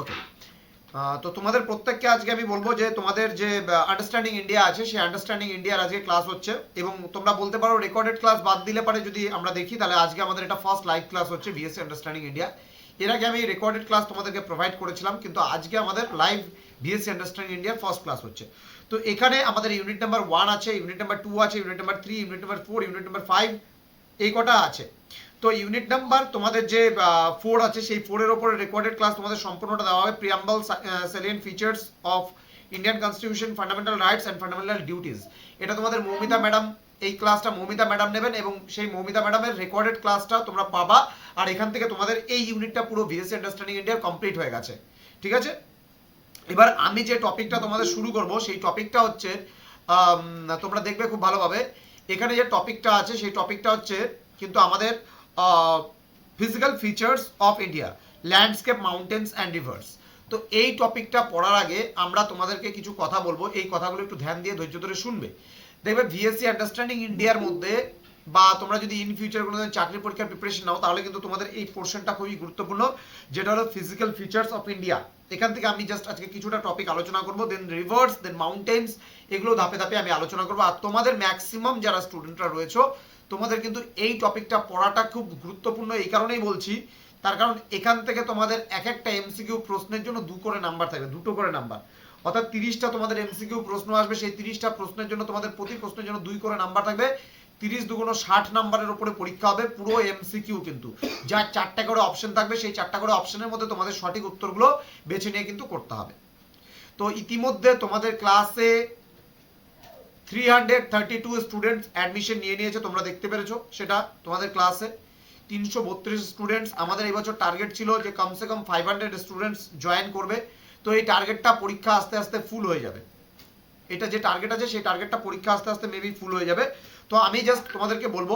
ওকে তো তোমাদের প্রত্যেককে আজকে আমি বলব যে তোমাদের যে আন্ডারস্ট্যান্ডিং ইন্ডিয়া আছে, সেই আন্ডারস্ট্যান্ডিং ইন্ডিয়ার আজকে ক্লাস হচ্ছে। এবং তোমরা বলতে পারো রেকর্ডেড ক্লাস বাদ দিলে পারে যদি আমরা দেখি, তাহলে আজকে আমাদের এটা ফার্স্ট লাইভ ক্লাস হচ্ছে বিএসসি আন্ডারস্ট্যান্ডিং ইন্ডিয়া এর আগে আমি রেকর্ডেড ক্লাস তোমাদেরকে প্রোভাইড করেছিলাম, কিন্তু আজকে আমাদের লাইভ বিএসসি আন্ডারস্ট্যান্ডিং ইন্ডিয়ার ফার্স্ট ক্লাস হচ্ছে। তো এখানে আমাদের ইউনিট নাম্বার ওয়ান আছে ইউনিট নাম্বার টু আছে unit number three unit number four unit number five এই কটা আছে। তো ইউনিট নাম্বার তোমাদের যে ফোর আছে, সেই ফোরের ওপরে রেকর্ডেড ক্লাস তোমাদের সম্পূর্ণটা দেওয়া হবে। Preamble salient features of Indian constitution fundamental rights and fundamental duties এটা তোমাদের মৌমিতা ম্যাডাম এই ক্লাসটা মৌমিতা ম্যাডাম নেবেন এবং সেই মৌমিতা ম্যাডামের রেকর্ডেড ক্লাসটা তোমরা পাবা। আর এখান থেকে তোমাদের এই ইউনিটটা পুরো ভিএসসি আন্ডারস্ট্যান্ডিং ইন্ডিয়ার কমপ্লিট হয়ে গেছে। ঠিক আছে? এবার আমি যে টপিকটা তোমাদের শুরু করব, সেই টপিকটা হচ্ছে তোমরা দেখবে খুব ভালোভাবে। এখানে যে টপিকটা আছে, সেই টপিকটা হচ্ছে, কিন্তু আমাদের physical features of India landscape mountains and rivers তো এই টপিকটা পড়ার আগে আমরা তোমাদেরকে কিছু কথা বলব। এই কথাগুলো একটু ধ্যান দিয়ে ধৈর্য ধরে শুনবে। দেখবে ভিএসসি আন্ডারস্ট্যান্ডিং ইন্ডিয়ার মধ্যে বা তোমরা যদি ইন ফিউচার কোনো চাকরি পরীক্ষার প্রিপারেশন নাও, তাহলে কিন্তু তোমাদের এই পোর্শনটা খুবই গুরুত্বপূর্ণ, যেটা হলো ফিজিক্যাল ফিচার্স অফ ইন্ডিয়া এখান থেকে আমি জাস্ট আজকে কিছুটা টপিক আলোচনা করব দেন রিভার্স দেন মাউন্টেন্স এগুলো ধাপে ধাপে আমি আলোচনা করব। আর তোমাদের ম্যাক্সিমাম যারা স্টুডেন্টরা রয়েছে তোমাদের কিন্তু এই টপিকটা পড়াটা খুব গুরুত্বপূর্ণ, এই কারণেই বলছি। তার কারণ এখান থেকে তোমাদের এক একটা এমসিকিউ প্রশ্নের জন্য দু করে নাম্বার থাকবে, দুটো করে নাম্বার। অর্থাৎ তিরিশটা তোমাদের এমসিকিউ প্রশ্ন আসবে, সেই তিরিশটা প্রশ্নের জন্য তোমাদের প্রতি প্রশ্নের জন্য দুই করে নাম্বার থাকবে। তিরিশ দুগুণ ষাট নাম্বারের উপরে পরীক্ষা হবে, পুরো এমসিকিউ কিন্তু। যার চারটা করে অপশন থাকবে, সেই চারটা করে অপশনের মধ্যে তোমাদের সঠিক উত্তরগুলো বেছে নিয়ে কিন্তু করতে হবে। তো ইতিমধ্যে তোমাদের ক্লাসে three hundred thirty two students admission নিয়ে নিয়েছে, তোমরা দেখতে পেরেছ সেটা তোমাদের ক্লাসে তিনশো বত্রিশ স্টুডেন্টস আমাদের এই বছর টার্গেট ছিল যে কমসে কম ফাইভ হান্ড্রেড স্টুডেন্টস জয়েন করবে। তো এই টার্গেটটা পরীক্ষা আস্তে আস্তে ফুল হয়ে যাবে। এটা যে টার্গেট আছে, সেই টার্গেটটা পরীক্ষা আস্তে আস্তে মেবি ফুল হয়ে যাবে। তো আমি জাস্ট তোমাদেরকে বলব,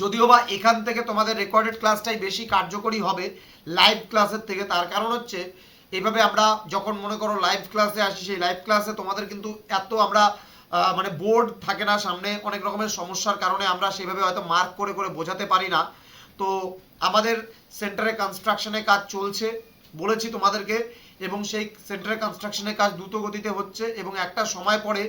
যদিও বা এখান থেকে তোমাদের রেকর্ডেড ক্লাসটাই বেশি কার্যকরী হবে লাইভ ক্লাসের থেকে, তার কারণ হচ্ছে এইভাবে আমরা যখন মনে করো লাইভ ক্লাসে আসি, সেই লাইভ ক্লাসে তোমাদের কিন্তু এত আমরা মানে বোর্ড থাকে না সামনে, অনেক রকমের সমস্যার কারণে আমরা সেভাবে হয়তো মার্ক করে করে বোঝাতে পারি না। তো আমাদের সেন্টারে কনস্ট্রাকশনের কাজ চলছে বলেছি তোমাদেরকে, এবং সেই সেন্টারে কনস্ট্রাকশনের কাজ দ্রুত গতিতে হচ্ছে, এবং একটা সময় পরে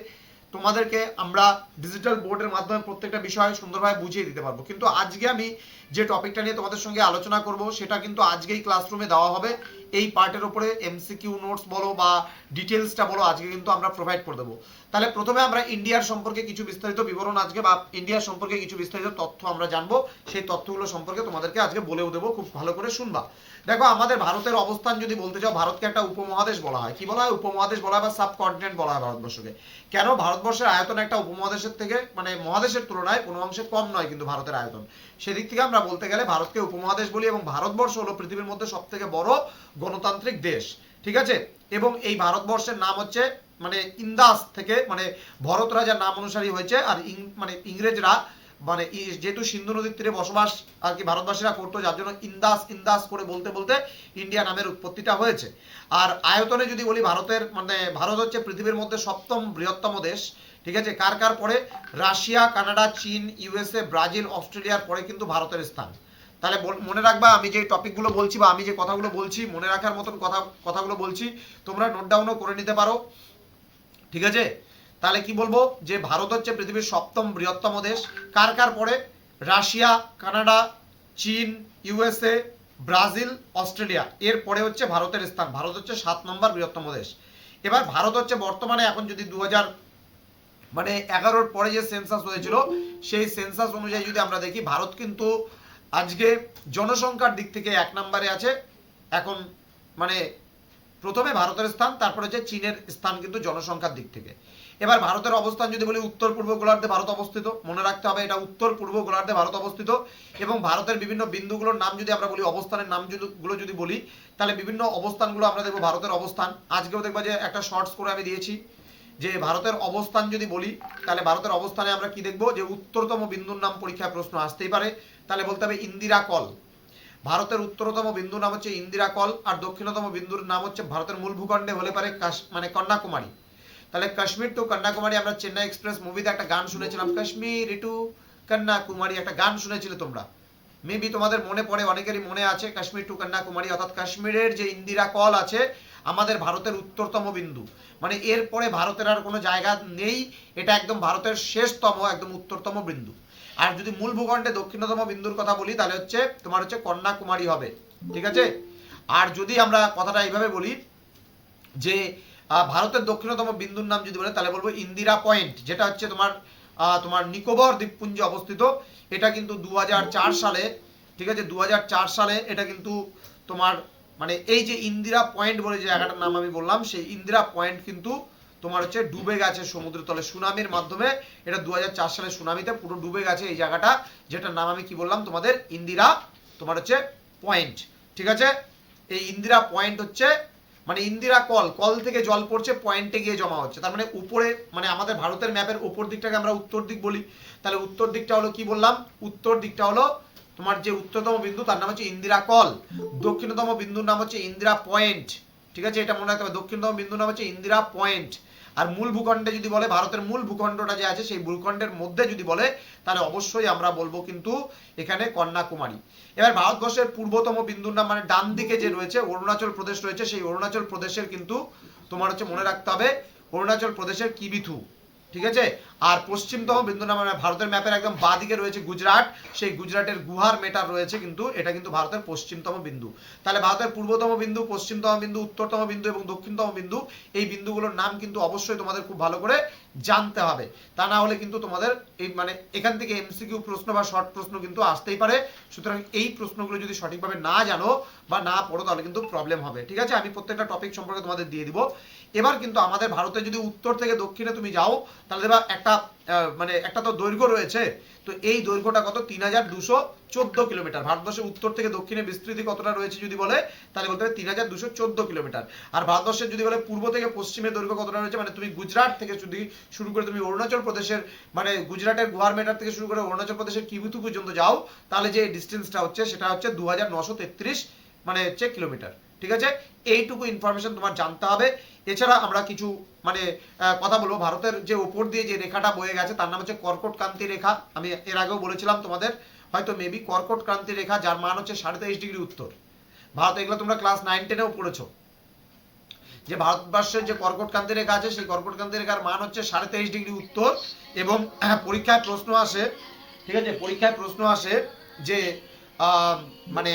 তোমাদেরকে আমরা ডিজিটাল বোর্ডের মাধ্যমে প্রত্যেকটা বিষয় সুন্দরভাবে বুঝিয়ে দিতে পারব। কিন্তু আজকে আমি যে টপিকটা নিয়ে তোমাদের সঙ্গে আলোচনা করব, সেটা কিন্তু আজকেই ক্লাসরুমে দেওয়া হবে। এই পার্টের উপরে এমসিকিউ নোটস বলো বা ডিটেলসটা বলো, আজকে কিন্তু আমরা প্রোভাইড করে দেবো। তাহলে প্রথমে আমরা ইন্ডিয়ার সম্পর্কে কিছু বিস্তারিত বিবরণ আজকে বা ইন্ডিয়ার সম্পর্কে কিছু বিস্তারিত তথ্য আমরা জানব। সেই তথ্যগুলো সম্পর্কে তোমাদেরকে আজকে বলেও দেবো, খুব ভালো করে শুনবা। দেখো, আমাদের ভারতের অবস্থান যদি বলতে চাও, ভারতকে একটা উপমহাদেশ বলা হয়। কি বলা হয়? উপমহাদেশ বলা হয় বা সাবকন্টিনেন্ট বলা হয় ভারতবর্ষকে। কেন? ভারতবর্ষের আয়তন একটা উপমহাদেশের থেকে মানে মহাদেশের তুলনায় কোনো অংশে কম নয় কিন্তু ভারতের আয়তন। সেদিক থেকে আমরা বলতে গেলে ভারতকে উপমহাদেশ বলি এবং ভারতবর্ষ হলো পৃথিবীর মধ্যে সব থেকে বড় গণতান্ত্রিক দেশ, ঠিক আছে? এবং এই ভারতবর্ষের নাম হচ্ছে মানে ইন্দাস থেকে মানে ভরত রাজার নাম অনুসারী হয়েছে আর মানে ইংরেজরা মানে যেহেতু সিন্ধু নদীর তীরে বসবাস আর কি ভারতবাসীরা করতো, যার জন্য ইন্দাস ইন্দাস করে বলতে বলতে ইন্ডিয়া নামের উৎপত্তিটা হয়েছে। আর আয়তনে যদি বলি ভারতের মানে ভারত হচ্ছে পৃথিবীর মধ্যে সপ্তম বৃহত্তম দেশ, ঠিক আছে? কার কার পরে? রাশিয়া, কানাডা, চীন ইউএসএ ব্রাজিল, অস্ট্রেলিয়ার পরে কিন্তু ভারতের স্থান। তাহলে মনে রাখবা, আমি যে টপিকগুলো বলছি বা আমি যে কথাগুলো বলছি, মনে রাখার মতন কথা, কথাগুলো বলছি, তোমরা নোট ডাউনও করে নিতে পারো। ঠিক আছে? তাহলে কি বলব? যে ভারত হচ্ছে পৃথিবীর সপ্তম বৃহত্তম দেশ। কার কার পরে রাশিয়া, কানাডা, চীন ইউএসএ ব্রাজিল, অস্ট্রেলিয়া। এর পরে হচ্ছে ভারতের স্থান। ভারত হচ্ছে সাত নম্বর বৃহত্তম দেশ। এবার ভারত হচ্ছে বর্তমানে এখন যদি দু হাজার মানে এগারোর পরে যে সেন্সাস হয়েছিল, সেই সেন্সাস অনুযায়ী যদি আমরা দেখি, ভারত কিন্তু আজকে জনসংখ্যার দিক থেকে এক নম্বরে আছে। এখন মানে প্রথমে ভারতের স্থান, তারপরে হচ্ছে চীনের স্থান কিন্তু জনসংখ্যার দিক থেকে। এবার ভারতের অবস্থান যদি বলি উত্তর পূর্ব গোলার্ধে ভারত অবস্থিত, মনে রাখতে হবে এটা উত্তর পূর্ব গোলার্ধে ভারত অবস্থিত, এবং ভারতের বিভিন্ন বিন্দুগুলোর নাম যদি আমরা বলি, অবস্থানের নাম যদি- গুলো যদি বলি, তাহলে বিভিন্ন অবস্থানগুলো আমরা দেখব ভারতের অবস্থান। আজকেও দেখব যে একটা শর্টস করে আমি দিয়েছি, যে ভারতের অবস্থান যদি বলি, তাহলে ভারতের অবস্থানে আমরা কি দেখব? যে উত্তরতম বিন্দুর নাম পরীক্ষায় প্রশ্ন আসতেই পারে। তাহলে বলতে হবে ইন্দিরা কল। ভারতের উত্তরতম বিন্দুর নাম হচ্ছে ইন্দিরা কল, আর দক্ষিণতম বিন্দুর নাম হচ্ছে ভারতের মূল ভূখণ্ডে হলে পারে মানে কন্যাকুমারী। তাহলে কাশ্মীর টু কন্যাকুমারী আমরা চেন্নাই এক্সপ্রেস মুভিতে একটা গান শুনেছিলাম। কাশ্মীর টু কন্যাকুমারী একটা গান শুনেছিলে তোমরা? মেবি তোমাদের মনে পড়ে, অনেকেরই মনে আছে কাশ্মীর টু কন্যাকুমারী, অর্থাৎ কাশ্মীরের যে ইন্দিরা কল আছে, আমাদের ভারতের উত্তরতম বিন্দু। মানে এরপরে ভারতের আর কোনো জায়গা নেই, এটা একদম ভারতের শেষতম, একদম উত্তরতম বিন্দু। আর যদি মূল ভূখণ্ডে দক্ষিণতম বিন্দুর কথা বলি, তাহলে হচ্ছে তোমার হচ্ছে কন্যাকুমারী হবে। ঠিক আছে? আর যদি আমরা কথাটা এইভাবে বলি যে ভারতের দক্ষিণতম বিন্দুর নাম যদি বলে, তাহলে বলব ইন্দিরা পয়েন্ট, যেটা হচ্ছে তোমার তোমার নিকোবর দ্বীপপুঞ্জে অবস্থিত। এটা কিন্তু দু হাজার চার সালে, ঠিক আছে? দু হাজার চার সালে এটা কিন্তু তোমার মানে এই যে ইন্দিরা পয়েন্ট বলে যে জায়গাটার নাম আমি বললাম, সেই ইন্দিরা পয়েন্ট কিন্তু তোমার হচ্ছে ডুবে গেছে সমুদ্র তলে সুনামির মাধ্যমে এটা দু সালে সুনামিতে পুরো ডুবে গেছে এই জায়গাটা, যেটার নাম আমি কি বললাম? তোমাদের ইন্দিরা, তোমার হচ্ছে পয়েন্ট, ঠিক আছে? এই ইন্দিরা পয়েন্ট হচ্ছে মানে ইন্দিরা কল কল থেকে জল পড়ছে, পয়েন্টে গিয়ে জমা হচ্ছে। তার মানে উপরে মানে আমাদের ভারতের ম্যাপের উপর দিকটাকে আমরা উত্তর দিক বলি। তাহলে উত্তর দিকটা হলো কি বললাম? উত্তর দিকটা হলো তোমার যে উত্তরতম বিন্দু, তার নাম হচ্ছে ইন্দিরা কল। দক্ষিণতম বিন্দুর নাম হচ্ছে ইন্দিরা পয়েন্ট। ঠিক আছে? এটা মনে রাখতে হবে। দক্ষিণতম বিন্দুর নাম হচ্ছে ইন্দিরা পয়েন্ট। আর মূল ভূখণ্ডে যদি বলে, ভারতের মূল ভূখণ্ডটা যে আছে, সেই ভূখণ্ডের মধ্যে যদি বলে, তাহলে অবশ্যই আমরা বলব কিন্তু এখানে কন্যাকুমারী। এবার ভারতবর্ষের পূর্বতম বিন্দুর নাম মানে ডান দিকে যে রয়েছে, অরুণাচল প্রদেশ রয়েছে, সেই অরুণাচল প্রদেশের কিন্তু তোমার হচ্ছে মনে রাখতে হবে, অরুণাচল প্রদেশের কিবিথু ঠিক আছে? আর পশ্চিমতম বিন্দু নাম ভারতের ম্যাপের একদম বাঁ দিকে রয়েছে গুজরাট। সেই গুজরাটের গুহার মেটার রয়েছে কিন্তু, এটা কিন্তু ভারতের পশ্চিমতম বিন্দু। তাহলে ভারতের পূর্বতম বিন্দু, পশ্চিমতম বিন্দু, উত্তরতম বিন্দু এবং দক্ষিণতম বিন্দু, এই বিন্দুগুলোর নাম কিন্তু অবশ্যই তোমাদের খুব ভালো করে জানতে হবে। তা না হলে কিন্তু তোমাদের এই মানে এখান থেকে এমসিকিউ প্রশ্ন বা শর্ট প্রশ্ন কিন্তু আসতেই পারে। সুতরাং এই প্রশ্নগুলো যদি সঠিকভাবে না জানো বা না পড়ো, তাহলে কিন্তু প্রবলেম হবে। ঠিক আছে? আমি প্রত্যেকটা টপিক সম্পর্কে তোমাদের দিয়ে দিব। এবার কিন্তু আমাদের ভারতে যদি উত্তর থেকে দক্ষিণে তুমি যাও, তাহলে দেখবা একটা মানে একটা তো দৈর্ঘ্য রয়েছে, তো এই দৈর্ঘ্যটা কত? তিন হাজার দুশো চোদ্দ কিলোমিটার। ভারতবর্ষের উত্তর থেকে দক্ষিণে বিস্তৃতি কতটা রয়েছে যদি বলে, তাহলে বলতে হবে তিন হাজার দুশো চোদ্দ কিলোমিটার। আর ভারতবর্ষের যদি বলে পূর্ব থেকে পশ্চিমে দৈর্ঘ্য কতটা রয়েছে মানে তুমি গুজরাট থেকে যদি শুরু করে তুমি অরুণাচল প্রদেশের মানে গুজরাটের গুহার মেটার থেকে শুরু করে অরুণাচল প্রদেশের কিবুতু পর্যন্ত যাও, তাহলে যে ডিস্টেন্সটা হচ্ছে, সেটা হচ্ছে দু হাজার নশো তেত্রিশ মানে হচ্ছে কিলোমিটার। ঠিক আছে? এইটুকু ইনফরমেশন তোমার জানতে হবে। এছাড়া আমরা কিছু মানে কথা বলব। ভারতের যে উপর দিয়ে যে রেখাটা বয়ে গেছে, তার নাম হচ্ছে কর্কট ক্রান্তি রেখা। আমি এর আগেও বলেছিলাম তোমাদের, হয়তো মেবি কর্কট ক্রান্তি রেখা, যার মান হচ্ছে সাড়ে তেইশ ডিগ্রি উত্তর। ভারত, এগুলো তোমরা ক্লাস নাইন টেনেও পড়েছো। যে ভারতবর্ষের যে কর্কট ক্রান্তি রেখা আছে, সেই কর্কট ক্রান্তি রেখার মান হচ্ছে সাড়ে তেইশ ডিগ্রি উত্তর এবং পরীক্ষায় প্রশ্ন আসে, ঠিক আছে? পরীক্ষায় প্রশ্ন আসে যে মানে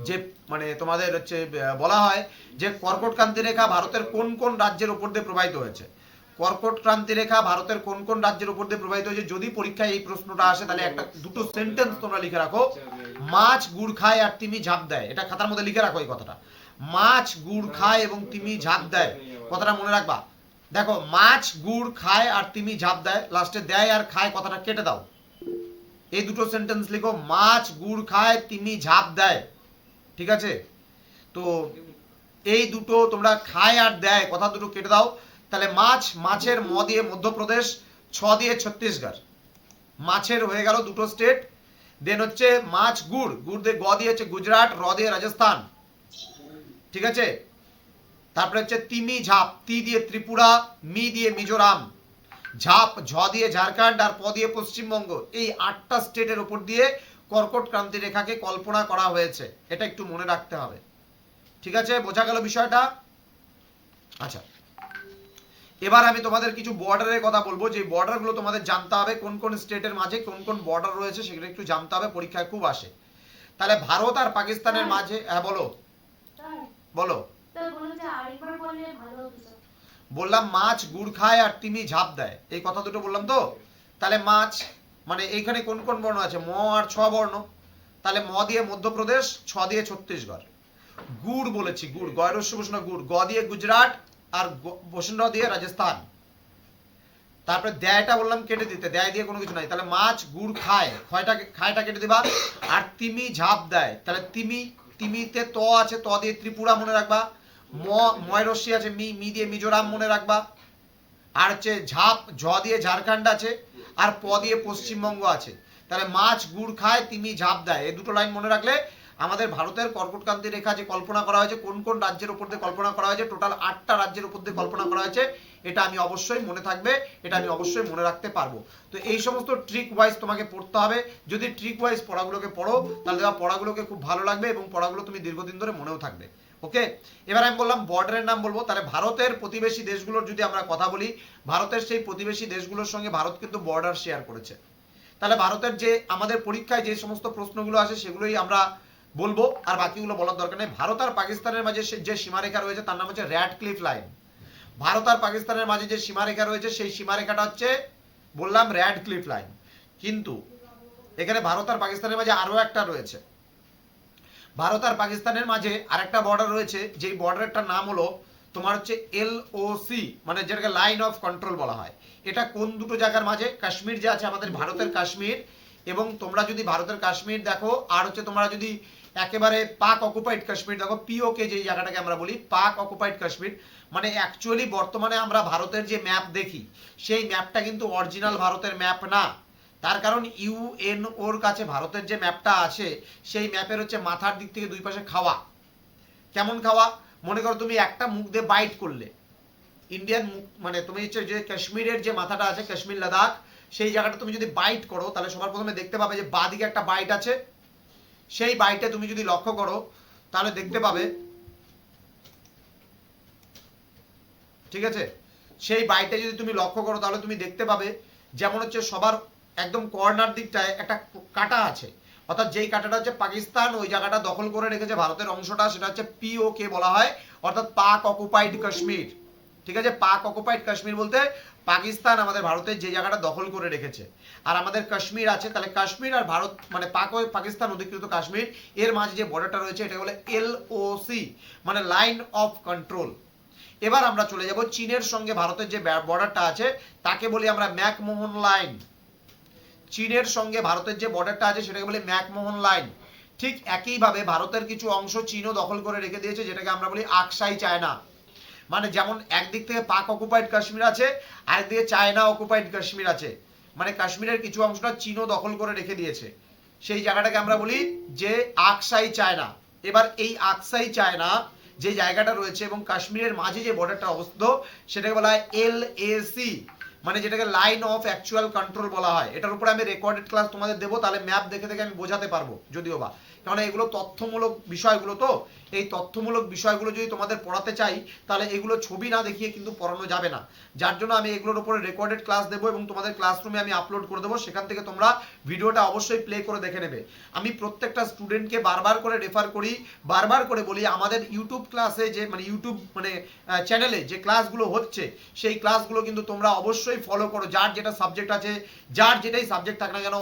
যে মানে তোমাদের হচ্ছে বলা হয় যে কর্কট ক্রান্তি রেখা ভারতের কোন কোন রাজ্যের উপর দিয়ে প্রবাহিত হয়েছে? কর্কট ক্রান্তি রেখা ভারতের কোন কোন রাজ্যের উপর দিয়ে প্রবাহিত হয়েছে? যদি পরীক্ষায় এই প্রশ্নটা আসে, তাহলে একটা, দুটো সেন্টেন্স তোমরা লিখে রাখো। মাছ, গুড় খায় আর তিমি ঝাঁপ দেয়। এটা খাতার মধ্যে লিখে রাখো এই কথাটা। মাছ, গুড় খায় এবং তিমি ঝাঁপ দেয়। কথাটা মনে রাখবা? দেখো, মাছ, গুড় খায় আর তিমি ঝাঁপ দেয়। লাস্টে দেয় আর খায়, কথাটা কেটে দাও। এই দুটো সেন্টেন্স লিখো। মাছ, গুড় খায়, তিমি ঝাঁপ দেয়। ঠিক আছে? তো এই দুটো তোমরা খায় আর দেয়, কথা দুটো কেটে দাও। তাহলে মাছ, মাছের ম দিয়ে মধ্যপ্রদেশ, ছ দিয়ে ছত্তিশগড়। মাছের হয়ে গেল দুটো স্টেট দেন হচ্ছে মাছ, গুড়। গুড় দিয়ে গ দিয়ে হচ্ছে গুজরাট, র দিয়ে রাজস্থান। ঠিক আছে? তারপরে হচ্ছে তিমি ঝাপ। তি দিয়ে ত্রিপুরা, মি দিয়ে মিজোরাম। ঝাপ, ঝ দিয়ে ঝাড়খণ্ড আর প দিয়ে পশ্চিমবঙ্গ। এই আটটা স্টেটের উপর দিয়ে কর্কট ক্রান্তি রেখাকে কল্পনা করা হয়েছে। এটা একটু মনে রাখতে হবে। ঠিক আছে? বোঝা গেল বিষয়টা? আচ্ছা। এবার আমি তোমাদের কিছু বর্ডারের কথা বলব। যে বর্ডারগুলো তোমাদের জানতে হবে কোন কোন স্টেটের মাঝে কোন কোন বর্ডার রয়েছে সেগুলো একটু জানতে হবে পরীক্ষায় খুব আসে। তাহলে ভারত আর পাকিস্তানের মাঝে হ্যাঁ বলো। বলো। বললাম মাছ গুড় খায় আর তিমি ঝাঁপ দেয়। এই কথা দুটো বললাম তো? তাহলে মাছ মানে এইখানে কোন কোন বর্ণ আছে? ম আর ছ বর্ণ। তাহলে ম দিয়ে মধ্যপ্রদেশ, ছ দিয়ে ছত্তিশগড়। গুড় বলেছি, গুড়। গয়রস্য বসুন গুড়। গ দিয়ে গুজরাট আর বসুন্ধরা দিয়ে রাজস্থান। তারপরে দেয়টা বললাম কেটে দিতে। দেয় দিয়ে কোনো কিছু নাই। তাহলে মাছ গুড় খায়। খয়টা খায়টা কেটে দিবা। আর তিমি ঝাঁপ দেয়। তাহলে তিমি, তিমিতে ত আছে, ত দিয়ে ত্রিপুরা মনে রাখবা। ম ময় রশ্মি আছে, মি মি দিয়ে মিজোরাম মনে রাখবা। আর হচ্ছে ঝাঁপ, ঝ দিয়ে ঝাড়খণ্ড আছে। আর প দিয়ে পশ্চিমবঙ্গ আছে। তাহলে মাছ, গুড় খায়, তিমি ঝাঁপ দেয়। এই দুটো লাইন মনে রাখলে আমাদের ভারতের কর্কটক্রান্তি রেখা যে কল্পনা করা হয়েছে, কোন কোন রাজ্যের উপর দিয়ে কল্পনা করা হয়েছে টোটাল আটটা রাজ্যের উপর দিয়ে কল্পনা করা হয়েছে, এটা আমি অবশ্যই মনে থাকবে, এটা আমি অবশ্যই মনে রাখতে পারব। তো এই সমস্ত ট্রিক ওয়াইজ তোমাকে পড়তে হবে। যদি ট্রিক ওয়াইজ পড়াগুলোকে পড়ো, তাহলে পড়াগুলোকে খুব ভালো লাগবে এবং পড়াগুলো তুমি দীর্ঘদিন ধরে মনেও থাকবে। ওকে? এবার আমি বললাম বর্ডারের নাম বলব। তাহলে ভারতের প্রতিবেশী দেশগুলোর যদি আমরা কথা বলি, ভারতের সেই প্রতিবেশী দেশগুলোর সঙ্গে ভারত কিন্তু বর্ডার শেয়ার করেছে। তাহলে ভারতের যে আমাদের পরীক্ষায় যে সমস্ত প্রশ্নগুলো আসে, সেগুলোই আমরা বলব। আর বাকিগুলো বলার দরকার নেই। ভারত আর পাকিস্তানের মাঝে যে সীমারেখা রয়েছে, তার নাম হচ্ছে র্যাড ক্লিফ লাইন ভারত আর পাকিস্তানের মাঝে যে সীমারেখা রয়েছে, সেই সীমারেখাটা হচ্ছে, বললাম র্যাড ক্লিফ লাইন কিন্তু এখানে ভারত আর পাকিস্তানের মাঝে আরও একটা রয়েছে। ভারত আর পাকিস্তানের মাঝে আরেকটা বর্ডার রয়েছে, যেই বর্ডারটার নাম হলো তোমার হচ্ছে এল ও সি মানে যেটাকে লাইন অফ কন্ট্রোল বলা হয়। এটা কোন দুটো জায়গার মাঝে? কাশ্মীর যে আছে আমাদের ভারতের কাশ্মীর, এবং তোমরা যদি ভারতের কাশ্মীর দেখো, আর হচ্ছে তোমরা যদি একেবারে পাক অকুপাইড কাশ্মীর দেখো পিওকে যে জায়গাটাকে আমরা বলি, পাক অকুপাইড কাশ্মীর মানে অ্যাকচুয়ালি বর্তমানে আমরা ভারতের যে ম্যাপ দেখি, সেই ম্যাপটা কিন্তু অরিজিনাল ভারতের ম্যাপ না। তার কারণ ইউএনওর কাছে ভারতের যে ম্যাপটা আছে, সেই ম্যাপের হচ্ছে মাথার দিক থেকে দুই পাশে খাওয়া। কেমন খাওয়া? মনে করো তুমি একটা মুখ দিয়ে বাইট করলে। ইন্ডিয়ান মুখ মানে তুমি হচ্ছে যে কাশ্মীরের যে মাথাটা আছে, কাশ্মীর, লাদাখ, সেই জায়গাটা তুমি যদি বাইট করো, তাহলে সবার প্রথমে দেখতে পাবে যে বাদিকে একটা বাইট আছে। সেই বাইটে তুমি যদি লক্ষ্য করো, তাহলে দেখতে পাবে ঠিক আছে? সেই বাইটে যদি তুমি লক্ষ্য করো, তাহলে তুমি দেখতে পাবে যেমন হচ্ছে সবার একদম কর্নার দিকটায় একটা কাটা আছে। অর্থাৎ যেই কাটাটা হচ্ছে পাকিস্তান, ওই জায়গাটা দখল করে রেখেছে ভারতের অংশটা, সেটা হচ্ছে পিওকে বলা হয়, অর্থাৎ পাক অকুপাইড কাশ্মীর। ঠিক আছে? পাক অকুপাইড কাশ্মীর বলতে পাকিস্তান আমাদের ভারতের যে জায়গাটা দখল করে রেখেছে। আর আমাদের কাশ্মীর আছে, তাহলে কাশ্মীর আর ভারত মানে পাক পাকিস্তান অধিকৃত কাশ্মীর, এর মাঝে যে বর্ডারটা রয়েছে এটা বলে এল মানে লাইন অফ কন্ট্রোল এবার আমরা চলে যাব চীনের সঙ্গে ভারতের যে বর্ডারটা আছে, তাকে বলি আমরা ম্যাকমোহন লাইন চীনের সঙ্গে ভারতের যে বর্ডারটা আছে সেটাকে বলি ম্যাকমোহন লাইন। ঠিক একইভাবে ভারতের কিছু অংশ চীনও দখল করে রেখে দিয়েছে, যেটাকে আমরা বলি আকসাই চায়না। মানে যেমন একদিক থেকে পাক অকুপাইড কাশ্মীর আছে, আরেকদিকে চায়না অকুপাইড কাশ্মীর আছে। মানে কাশ্মীরের কিছু অংশটা চীনও দখল করে রেখে দিয়েছে। সেই জায়গাটাকে আমরা বলি যে আকসাই চায়না। এবার এই আকসাই চায়না যে জায়গাটা রয়েছে এবং কাশ্মীরের মাঝে যে বর্ডারটা অবস্থিত, সেটাকে বলা হয় এল মানে যেটাকে লাইন অফ অ্যাকচুয়াল কন্ট্রোল বলা হয়, এটার উপরে আমি রেকর্ডেড ক্লাস তোমাদের দেবো, তাহলে ম্যাপ দেখে দেখে আমি বোঝাতে পারব, যদিও বা। কারণ এগুলো তথ্যমূলক বিষয়গুলো তো। এই তথ্যমূলক বিষয়গুলো যদি তোমাদের পড়াতে চাই, তাহলে এগুলো ছবি না দেখিয়ে কিন্তু পড়ানো যাবে না। যার জন্য আমি এগুলোর উপরে রেকর্ডেড ক্লাস দেবো এবং তোমাদের ক্লাসরুমে আমি আপলোড করে দেবো। সেখান থেকে তোমরা ভিডিওটা অবশ্যই প্লে করে দেখে নেবে। আমি প্রত্যেকটা স্টুডেন্টকে বারবার করে রেফার করি, বারবার করে বলি, আমাদের ইউটিউব ক্লাসে যে মানে ইউটিউব মানে চ্যানেলে যে ক্লাসগুলো হচ্ছে, সেই ক্লাসগুলো কিন্তু তোমরা অবশ্যই ফলো করো। যার যেটা সাবজেক্ট আছে, যার যেটাই সাবজেক্ট থাক না কেন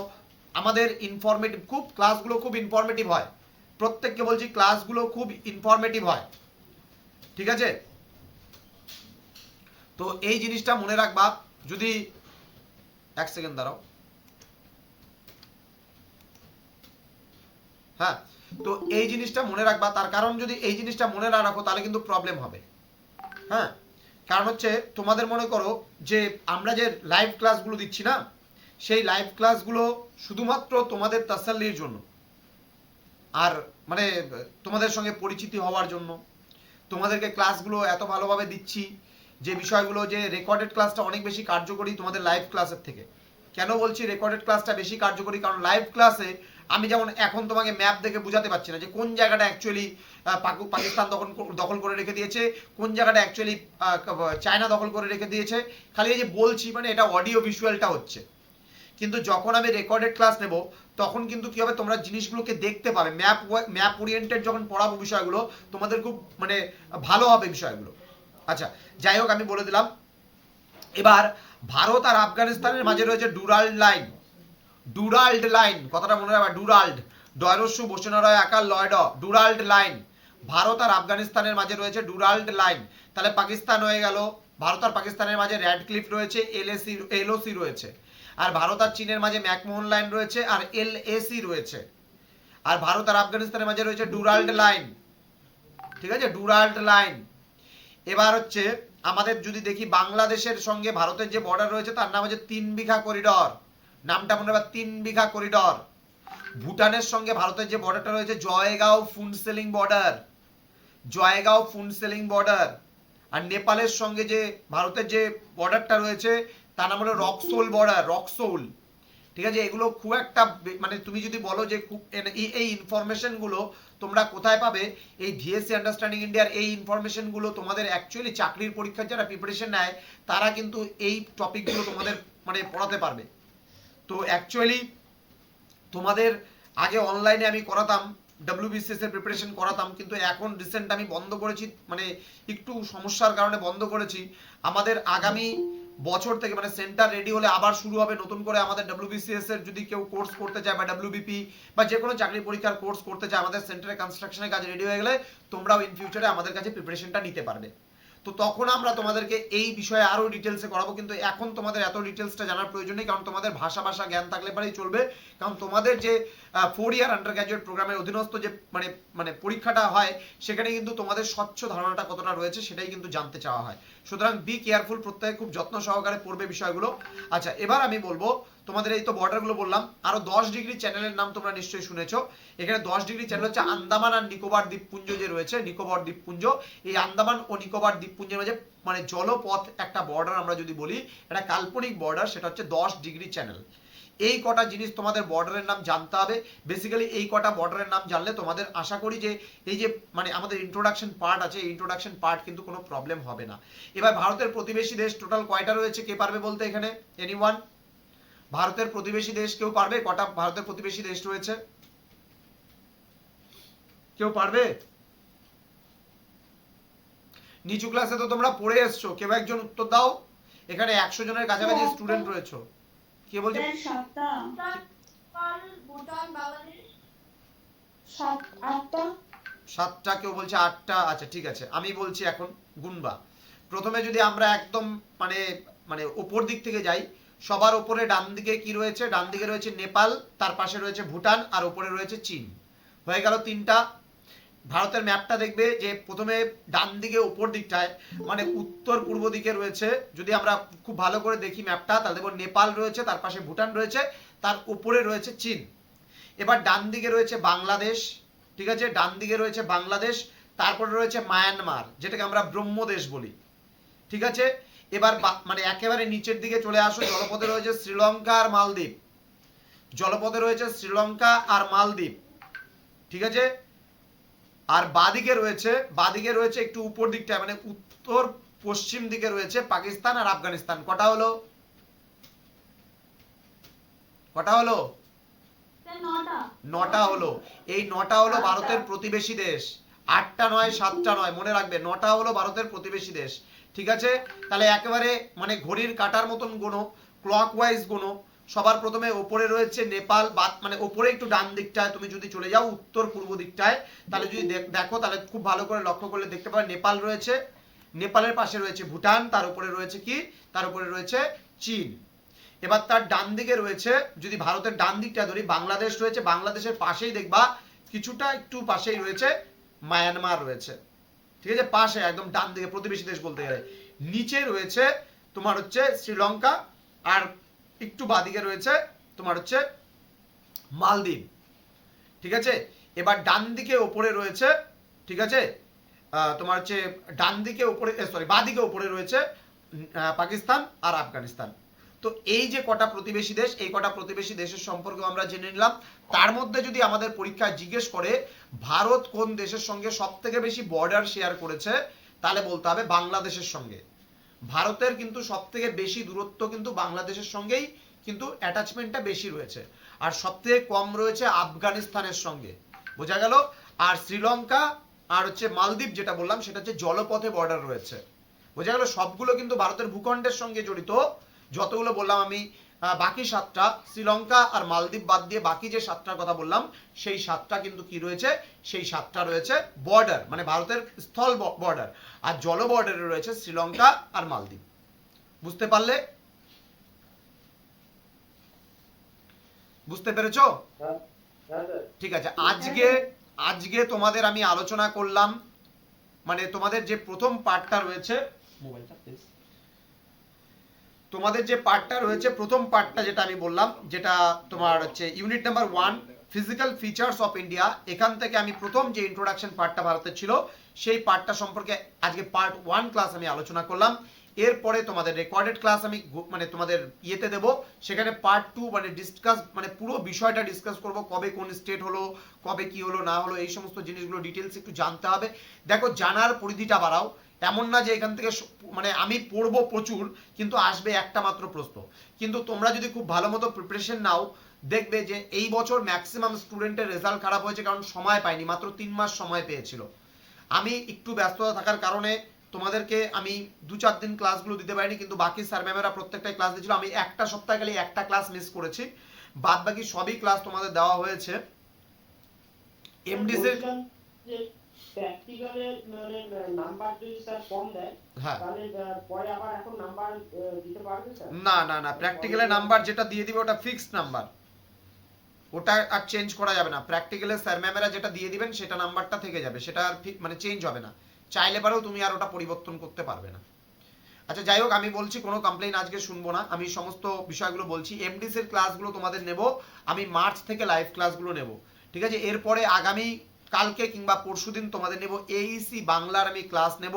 আমাদের ইনফরমেটিভ খুব ক্লাসগুলো খুব ইনফরমেটিভ হয়। প্রত্যেককে বলছি ক্লাসগুলো খুব ইনফরমেটিভ হয়। ঠিক আছে? তো এই জিনিসটা মনে রাখবা, যদি এক সেকেন্ড দাঁড়াও। হ্যাঁ তো এই জিনিসটা মনে রাখবা, তার কারণ যদি এই জিনিসটা মনে না রাখো, তাহলে কিন্তু প্রবলেম হবে। হ্যাঁ কারণ হচ্ছে তোমাদের মনে করো যে আমরা যে লাইভ ক্লাসগুলো দিচ্ছি না সেই লাইভ ক্লাসগুলো শুধুমাত্র তোমাদের তাসাল্লির জন্য। আর মানে তোমাদের সঙ্গে পরিচিতি হওয়ার জন্য। তোমাদেরকে ক্লাসগুলো এত ভালোভাবে দিচ্ছি যে বিষয়গুলো যে রেকর্ডেড ক্লাসটা অনেক বেশি কার্যকরী তোমাদের লাইভ ক্লাসের থেকে। কেন বলছি রেকর্ডেড ক্লাসটা বেশি কার্যকরী? কারণ লাইভ ক্লাসে আমি যেমন এখন তোমাকে ম্যাপ দেখে বোঝাতে পারছি না যে কোন জায়গাটা অ্যাকচুয়ালি পাকিস্তান দখল দখল করে রেখে দিয়েছে, কোন জায়গাটা অ্যাকচুয়ালি চায়না দখল করে রেখে দিয়েছে। খালি এই যে বলছি মানে এটা অডিও ভিজুয়ালটা হচ্ছে। কিন্তু যখন আমি রেকর্ডেড ক্লাস নেব, তখন কিন্তু কি হবে? তোমরা জিনিসগুলোকে দেখতে পাবে। ম্যাপ ম্যাপ ওরিয়েন্টেড যখন পড়াবো বিষয়গুলো, তোমাদের খুব মানে ভালো হবে বিষয়গুলো। আচ্ছা যাই হোক, আমি বলে দিলাম। এবার ভারত আর আফগানিস্তানের মাঝে রয়েছে ডুরাল্ড লাইন। ডুরাল্ড লাইন, কথাটা মনে রাখবা, ডুরাল্ড। ডয়রস্যু বসুনারয় আকার লয়ড, ডুরাল্ড লাইন। ভারত আর আফগানিস্তানের মাঝে রয়েছে ডুরাল্ড লাইন। তাহলে পাকিস্তান হয়ে গেল। ভারত আর পাকিস্তানের মাঝে র্যাড ক্লিফ রয়েছে, এলএসি, এলওসি রয়েছে। আর ভারত আর চীনের মাঝে ম্যাকমোহন লাইন রয়েছে আর এল এসি রয়েছে। আর ভারত আর আফগানিস্তানের মাঝে রয়েছে ডুরাল্ড লাইন। ঠিক আছে? Durand line. এবার হচ্ছে আমাদের যদি দেখি বাংলাদেশের সঙ্গে ভারতের যে বর্ডার রয়েছে, তার নাম হচ্ছে তিন বিঘা করিডর নামটা মনে রাখবা তিন বিঘা করিডর ভুটানের সঙ্গে ভারতের যে বর্ডারটা রয়েছে, জয়গাঁও ফুনসেলিং বর্ডার জয়গাঁও ফুনসেলিং বর্ডার আর নেপালের সঙ্গে যে ভারতের যে বর্ডারটা রয়েছে তার নাম হলো রক্সোল বর্ডার রক্সোল ঠিক আছে? এগুলো খুব একটা মানে তুমি যদি বলো যে খুব এই- এই ইনফরমেশনগুলো তোমরা কোথায় পাবে, এই ভিএসসি আন্ডারস্ট্যান্ডিং ইন্ডিয়ার এই ইনফরমেশনগুলো তোমাদের অ্যাকচুয়ালি চাকরির পরীক্ষার যারা প্রিপারেশন নেয়, তারা কিন্তু এই টপিকগুলো তোমাদের মানে পড়াতে পারবে। তো অ্যাকচুয়ালি তোমাদের আগে অনলাইনে আমি করাতাম ডাব্লিউবিসিএস এর প্রিপারেশন করাতাম, কিন্তু এখন রিসেন্ট আমি বন্ধ করেছি মানে একটু সমস্যার কারণে বন্ধ করেছি। আমাদের আগামী বছর থেকে মানে সেন্টার রেডি হলে আবার শুরু হবে নতুন করে আমাদের ডাব্লিউবিসিএস এর যদি কেউ কোর্স করতে চায় বা ডাব্লিউবিপি বা যে কোনো চাকরি পরীক্ষার কোর্স করতে চায়, আমাদের সেন্টারে কনস্ট্রাকশনের কাজ রেডি হয়ে গেলে তোমরাও ইন ফিউচারে আমাদের কাছে প্রিপারেশনটা নিতে পারবে। তো তখন আমরা তোমাদেরকে এই বিষয়ে আরও ডিটেলসে করাবো, কিন্তু এখন তোমাদের এত ডিটেলসটা জানার প্রয়োজন নেই, কারণ তোমাদের ভাষা ভাষা জ্ঞান থাকলে পরেই চলবে। কারণ তোমাদের যে ফোর ইয়ার আন্ডার গ্র্যাজুয়েট প্রোগ্রামের অধীনস্থ যে মানে মানে পরীক্ষাটা হয়, সেখানে কিন্তু তোমাদের স্বচ্ছ ধারণাটা কতটা রয়েছে সেটাই কিন্তু জানতে চাওয়া হয়। সুতরাং বি কেয়ারফুল প্রত্যেকে খুব যত্ন সহকারে পড়বে বিষয়গুলো। আচ্ছা এবার আমি বলব তোমাদের এই তো বর্ডারগুলো বললাম। আরও দশ ডিগ্রি চ্যানেলের নাম তোমরা নিশ্চয়ই শুনেছো। এখানে দশ ডিগ্রি চ্যানেল হচ্ছে আন্দামান আর নিকোবর দ্বীপপুঞ্জ যে রয়েছে, নিকোবর দ্বীপপুঞ্জ। এই আন্দামান ও নিকোবর দ্বীপপুঞ্জের মাঝে মানে জলপথ একটা বর্ডার আমরা যদি বলি, একটা কাল্পনিক বর্ডার সেটা হচ্ছে দশ ডিগ্রি চ্যানেল এই কটা জিনিস তোমাদের বর্ডারের নাম জানতে হবে। বেসিক্যালি এই কটা বর্ডারের নাম জানলে তোমাদের আশা করি যে এই যে মানে আমাদের ইন্ট্রোডাকশন পার্ট আছে ইন্ট্রোডাকশন পার্ট কিন্তু কোনো প্রবলেম হবে না। এবার ভারতের প্রতিবেশী দেশ টোটাল কয়টা রয়েছে কে পারবে বলতে এখানে? এনিওয়ান ভারতের প্রতিবেশী দেশ কেউ পারবে? কটা ভারতের প্রতিবেশী দেশ রয়েছে? কেউ পারবে? নিচু ক্লাসে তো তোমরা পড়ে এসছো। কেউ একজন উত্তর দাও। এখানে একশো জনের কাছাকাছি স্টুডেন্ট রয়েছে। কে বলছে? সাতটা। আটটা। সাতটা কেউ বলছে আটটা। আচ্ছা ঠিক আছে। আমি বলছি এখন গুনবা। প্রথমে যদি আমরা একদম মানে মানে ওপর দিক থেকে যাই সবার ওপরে ডান দিকে কি রয়েছে? ডান দিকে রয়েছে নেপাল, তার পাশে রয়েছে ভুটান, আর ওপরে রয়েছে চীন। হয়ে গেল তিনটা। ভারতের ম্যাপটা দেখবে যে প্রথমে ডান দিকে, উপর দিকটায় মানে উত্তর পূর্ব দিকে রয়েছে। যদি আমরা খুব ভালো করে দেখি ম্যাপটা, তাহলে দেখব নেপাল রয়েছে, তার পাশে ভুটান রয়েছে, তার উপরে রয়েছে চীন। এবার ডান দিকে রয়েছে বাংলাদেশ, ঠিক আছে? ডান দিকে রয়েছে বাংলাদেশ, তারপরে রয়েছে মায়ানমার, যেটাকে আমরা ব্রহ্মদেশ বলি, ঠিক আছে? এবার মানে একেবারে নিচের দিকে চলে আসো জলপথে রয়েছে শ্রীলঙ্কা আর মালদ্বীপ। জলপথে রয়েছে শ্রীলঙ্কা আর মালদ্বীপ ঠিক আছে? আর বাদিকে রয়েছে বাদিকে রয়েছে একটু উপর দিকটায় মানে উত্তর পশ্চিম দিকে রয়েছে পাকিস্তান আর আফগানিস্তান। কটা হলো? কটা হলো? নটা। হলো। এই নটা হলো ভারতের প্রতিবেশী দেশ। আটটা নয় সাতটা নয় মনে রাখবে নটা হলো ভারতের প্রতিবেশী দেশ। ঠিক আছে? তাহলে একেবারে মানে ঘড়ির কাটার মতন গোনো ক্লক ওয়াইজ গোনো। সবার প্রথমে ওপরে রয়েছে নেপাল, বাদ মানে ওপরে একটু ডান দিকটায়। তুমি যদি চলে যাও উত্তর পূর্ব দিকটায়, তাহলে যদি দেখো, তাহলে খুব ভালো করে লক্ষ্য করলে দেখতে পাবে নেপাল রয়েছে। নেপালের পাশে রয়েছে ভুটান, তার উপরে রয়েছে কি? তার উপরে রয়েছে চীন। এবার তার ডান দিকে রয়েছে, যদি ভারতের ডান দিকটা ধরি, বাংলাদেশ রয়েছে। বাংলাদেশের পাশেই দেখবা, কিছুটা একটু পাশেই রয়েছে, মায়ানমার রয়েছে। ঠিক আছে? পাশে, একদম ডান দিকে, প্রতিবেশী দেশ বলতে গেলে। নিচে রয়েছে তোমার হচ্ছে শ্রীলঙ্কা, আর একটু বাদিকে রয়েছে তোমার হচ্ছে মালদ্বীপ। ঠিক আছে? এবার ডান দিকে ওপরে রয়েছে, ঠিক আছে? তোমার হচ্ছে ডান দিকে ওপরে সরি বাদিকে ওপরে রয়েছে পাকিস্তান আর আফগানিস্তান। তো এই যে কটা প্রতিবেশী দেশ, এই কটা প্রতিবেশী দেশের সম্পর্কে আমরা জেনে নিলাম। তার মধ্যে যদি আমাদের পরীক্ষায় জিজ্ঞেস করে, ভারত কোন দেশের সঙ্গে সব থেকে বেশি বর্ডার শেয়ার করেছে, তাহলে বলতে হবে বাংলাদেশের সঙ্গে। ভারতের কিন্তু সব থেকে বেশি দূরত্ব কিন্তু বাংলাদেশের সঙ্গেই, কিন্তু অ্যাটাচমেন্টটা বেশি রয়েছে। আর সব থেকে কম রয়েছে আফগানিস্তানের সঙ্গে। বোঝা গেল? আর শ্রীলঙ্কা আর হচ্ছে মালদ্বীপ যেটা বললাম, সেটা হচ্ছে জলপথে বর্ডার রয়েছে। বোঝা গেল? সবগুলো কিন্তু ভারতের ভূখণ্ডের সঙ্গে জড়িত। যতগুলো বললাম আমি বাকি সাতটা শ্রীলঙ্কা আর মালদ্বীপ বাদ দিয়ে বাকি যে সাতটার কথা বললাম সেই সাতটা কিন্তু কি রয়েছে? সেই সাতটা রয়েছে বর্ডার মানে ভারতের স্থল বর্ডার আর জল বর্ডারে রয়েছে শ্রীলঙ্কা আর মালদ্বীপ। বুঝতে পারলে? বুঝতে পেরেছ? ঠিক আছে আজকে আজকে তোমাদের আমি আলোচনা করলাম মানে তোমাদের যে প্রথম পার্টটা রয়েছে মোবাইলটা তোমাদের যে পার্টটা রয়েছে, প্রথম পার্টটা যেটা আমি বললাম, যেটা তোমার হচ্ছে unit number one physical features of India এখান থেকে আমি প্রথম যে ইন্ট্রোডাকশন পার্টটা ভারতের ছিল, সেই পার্টটা সম্পর্কে আজকে পার্ট ওয়ান ক্লাস আমি আলোচনা করলাম। এরপরে তোমাদের রেকর্ডেড ক্লাস আমি মানে তোমাদের ইয়েতে দেব। সেখানে পার্ট টু মানে ডিসকাস মানে পুরো বিষয়টা ডিসকাস করব, কবে কোন স্টেট হলো, কবে কি হলো, না হলো, এই সমস্ত জিনিসগুলো ডিটেলস একটু জানতে হবে। দেখো, জানার পরিধিটা বাড়াও। এমন না যে এখান থেকে মানে আমি পড়ব প্রচুর, কিন্তু আসবে একটা মাত্র প্রশ্ন। কিন্তু তোমরা যদি খুব ভালো মতো প্রিপারেশন নাও, দেখবে যে এই বছর ম্যাক্সিমাম স্টুডেন্টের রেজাল্ট খারাপ হয়েছে কারণ সময় পায়নি মাত্র তিন মাস সময় পেয়েছিল। আমি একটু ব্যস্ততা থাকার কারণে তোমাদেরকে আমি দু চার দিন ক্লাসগুলো দিতে পারিনি, কিন্তু বাকি স্যার ম্যামেরা প্রত্যেকটাই ক্লাস দিয়েছিল। আমি একটা সপ্তাহে খালি একটা ক্লাস মিস করেছি। বাদ বাকি সবই ক্লাস তোমাদের দেওয়া হয়েছে। যে প্র্যাকটিক্যালের মানে নাম্বার যদি স্যার কম দেয় হ্যাঁ। তাহলে পরে আবার এখন নাম্বার দিতে পারবে স্যার না না না প্র্যাকটিক্যালের নাম্বার যেটা দিয়ে দিবে ওটা ফিক্সড নাম্বার ওটা আর চেঞ্জ করা যাবে না। প্র্যাকটিক্যালে স্যার ম্যামেরা যেটা দিয়ে দিবেন সেটা নাম্বারটা থেকে যাবে। সেটা আর মানে চেঞ্জ হবে না। চাইলে পারেও তুমি আর ওটা পরিবর্তন করতে পারবে না। আচ্ছা যাই হোক আমি বলছি কোনো কমপ্লেইন আজকে শুনব না। আমি সমস্ত বিষয়গুলো বলছি। এমডিসির ক্লাসগুলো তোমাদের নেব। আমি মার্চ থেকে লাইভ ক্লাসগুলো নেব। ঠিক আছে? এরপরে আগামী কালকে কিংবা পরশুদিন তোমাদের নেব এইসি বাংলার আমি ক্লাস নেব।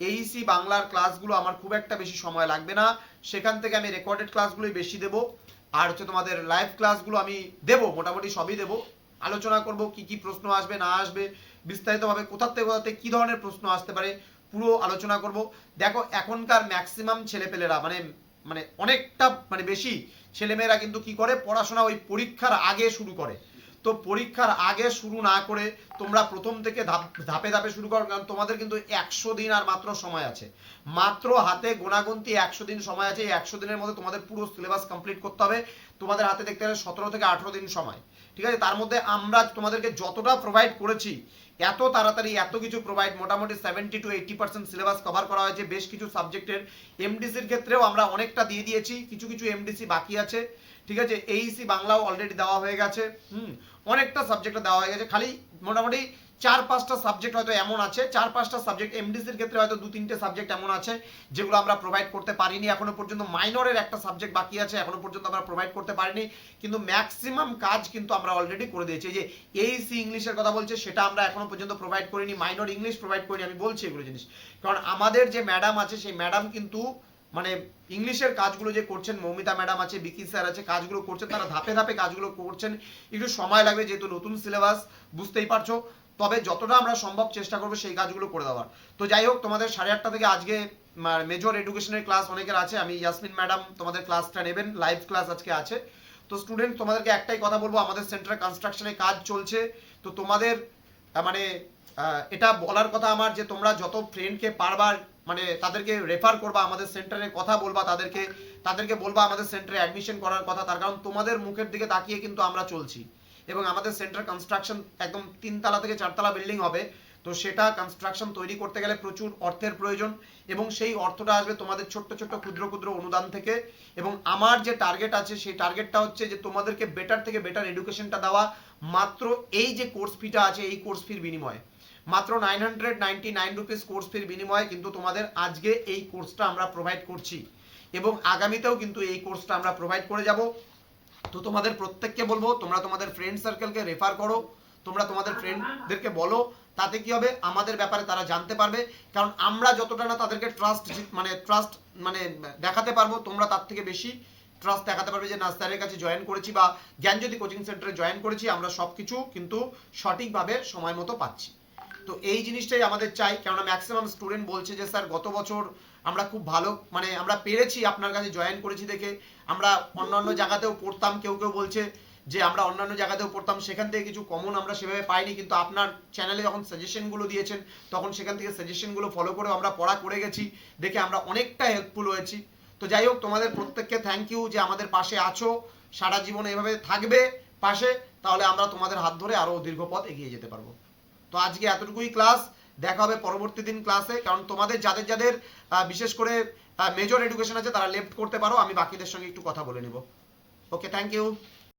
এইসি বাংলার ক্লাসগুলো আমার খুব একটা বেশি সময় লাগবে না। সেখান থেকে আমি রেকর্ডেড ক্লাসগুলোই বেশি দেব। আর হচ্ছে তোমাদের লাইভ ক্লাসগুলো আমি দেব, মোটামুটি সবই দেব। আলোচনা করব, কি কি প্রশ্ন আসবে, না আসবে, বিস্তারিতভাবে কোথা থেকে কোথাতে কি ধরনের প্রশ্ন আসতে পারে, পুরো আলোচনা করব। দেখো, এখনকার ম্যাক্সিমাম ছেলেপেলেরা মানে মানে অনেকটা মানে বেশি ছেলেমেয়েরা কিন্তু কি করে, পড়াশোনা ওই পরীক্ষার আগে শুরু করে। তো পরীক্ষার আগে শুরু না করে তোমরা প্রথম থেকে ধাপ, ধাপে ধাপে শুরু করো, কারণ তোমাদের কিন্তু একশো দিন আর মাত্র সময় আছে। মাত্র হাতে গোনাগুনতি একশো দিন সময় আছে, এই একশো দিনের মধ্যে তোমাদের পুরো সিলেবাস কমপ্লিট করতে হবে। তোমাদের হাতে দেখতে গেলে সতেরো থেকে আঠেরো দিন সময়। ঠিক আছে? তার মধ্যে আমরা তোমাদেরকে যতটা প্রোভাইড করেছি, এত তাড়াতাড়ি এত কিছু প্রোভাইড মোটামুটি seventy to eighty percent syllabus cover করা হয়েছে। বেশ কিছু সাবজেক্টের এমডিসির ক্ষেত্রেও আমরা অনেকটা দিয়ে দিয়েছি। কিছু কিছু এমডিসি বাকি আছে। ঠিক আছে এইসি বাংলাও অলরেডি দেওয়া হয়ে গেছে, হুম, অনেকটা সাবজেক্টে দেওয়া হয়ে গেছে, খালি মোটামুটি চার পাঁচটা সাবজেক্ট হয়তো এমন আছে, চার পাঁচটা সাবজেক্ট এমডিসির ক্ষেত্রে হয়তো দু তিনটে সাবজেক্ট এমন আছে, যেগুলো আমরা প্রোভাইড করতে পারিনি, এখনও পর্যন্ত মাইনরের একটা সাবজেক্ট বাকি আছে, এখনও পর্যন্ত আমরা প্রোভাইড করতে পারিনি, কিন্তু ম্যাক্সিমাম কাজ কিন্তু আমরা অলরেডি করে দিয়েছি যে এই এইসি ইংলিশের কথা বলছে, সেটা আমরা এখনও পর্যন্ত প্রোভাইড করিনি মাইনর ইংলিশ প্রোভাইড করিনি, আমি বলছি এগুলো জিনিস, কারণ আমাদের যে ম্যাডাম আছে, সেই ম্যাডাম কিন্তু মানে ইংলিশের কাজগুলো যে করছেন, মৌমিতা ম্যাডাম আছে, বিকি স্যার আছে, কাজগুলো করছেন, তারা ধাপে ধাপে কাজগুলো করছেন। একটু সময় লাগবে যেহেতু নতুন সিলেবাস, বুঝতেই পারছ। তবে যতটা আমরা সম্ভব চেষ্টা করব সেই কাজগুলো করে দেওয়ার। তো যাই হোক, তোমাদের সাড়ে আটটা থেকে আজকে মেজর এডুকেশনের ক্লাস অনেকের আছে। আমি ইয়াসমিন ম্যাডাম, তোমাদের ক্লাসটা নেবেন লাইভ ক্লাস আজকে আছে। তো স্টুডেন্ট তোমাদেরকে একটাই কথা বলব, আমাদের সেন্টারে কনস্ট্রাকশনে কাজ চলছে। তো তোমাদের মানে এটা বলার কথা আমার যে তোমরা যত ফ্রেন্ডকে পারবার মানে তাদেরকে রেফার করবা, আমাদের সেন্টারে কথা বলবা, তাদেরকে তাদেরকে বলবা আমাদের সেন্টারে অ্যাডমিশন করার কথা, তার কারণ তোমাদের মুখের দিকে তাকিয়ে কিন্তু আমরা চলছি। এবং আমাদের সেন্টার কনস্ট্রাকশন একদম তিনতলা থেকে চারতলা বিল্ডিং হবে, তো সেটা কনস্ট্রাকশন তৈরি করতে গেলে প্রচুর অর্থের প্রয়োজন এবং সেই অর্থটা আসবে তোমাদের ছোট্ট ছোট্ট ক্ষুদ্র ক্ষুদ্র অনুদান থেকে। এবং আমার যে টার্গেট আছে, সেই টার্গেটটা হচ্ছে যে তোমাদেরকে বেটার থেকে বেটার এডুকেশনটা দেওয়া, মাত্র এই যে কোর্স ফিটা আছে, এই কোর্স ফির বিনিময়ে। মাত্র nine hundred ninety nine rupees course ফির বিনিময়ে কিন্তু তোমাদের আজকে এই কোর্সটা আমরা প্রোভাইড করছি। এবং আগামীতেও কিন্তু এই কোর্সটা আমরা প্রোভাইড করে যাব। তো তোমাদের প্রত্যেককে বলব, তোমরা তোমাদের ফ্রেন্ড সার্কেলকে রেফার করো, তোমরা তোমাদের ফ্রেন্ডদেরকে বলো, তাতে কি হবে? আমাদের ব্যাপারে তারা জানতে পারবে। কারণ আমরা যতটা না তাদেরকে ট্রাস্ট মানে ট্রাস্ট মানে দেখাতে পারব, তোমরা তার থেকে বেশি ট্রাস্ট দেখাতে পারবে যে, না, স্যারের কাছে জয়েন করেছি বা জ্ঞানজ্যোতি কোচিং সেন্টারে জয়েন করেছি, আমরা সব কিছু কিন্তু সঠিকভাবে সময় মতো পাচ্ছি। তো এই জিনিসটাই আমাদের চাই। কেননা ম্যাক্সিমাম স্টুডেন্ট বলছে যে, স্যার, গত বছর আমরা খুব ভালো মানে আমরা পেরেছি আপনার কাছে জয়েন করেছি দেখে। আমরা অন্যান্য জায়গাতেও পড়তাম, কেউ কেউ বলছে যে, আমরা অন্যান্য জায়গাতেও পড়তাম, সেখান থেকে কিছু কমন আমরা সেভাবে পাইনি। কিন্তু আপনার চ্যানেলে যখন সাজেশনগুলো দিয়েছেন, তখন সেখান থেকে সাজেশনগুলো ফলো করে আমরা পড়া করে গেছি, দেখে আমরা অনেকটা হেল্পফুল হয়েছি। তো যাই হোক, তোমাদের প্রত্যেককে থ্যাংক ইউ যে, আমাদের পাশে আছো। সারা জীবন এভাবে থাকবে পাশে, তাহলে আমরা তোমাদের হাত ধরে আরও দীর্ঘ পথ এগিয়ে যেতে পারব। তো আজকে এতটুকুই ক্লাস। দেখা হবে পরবর্তী দিন ক্লাসে, কারণ তোমাদের যাদের যাদের বিশেষ করে মেজর এডুকেশন আছে, তারা লেফট করতে পারো। আমি বাকিদের সঙ্গে একটু কথা বলে নিব। Okay thank you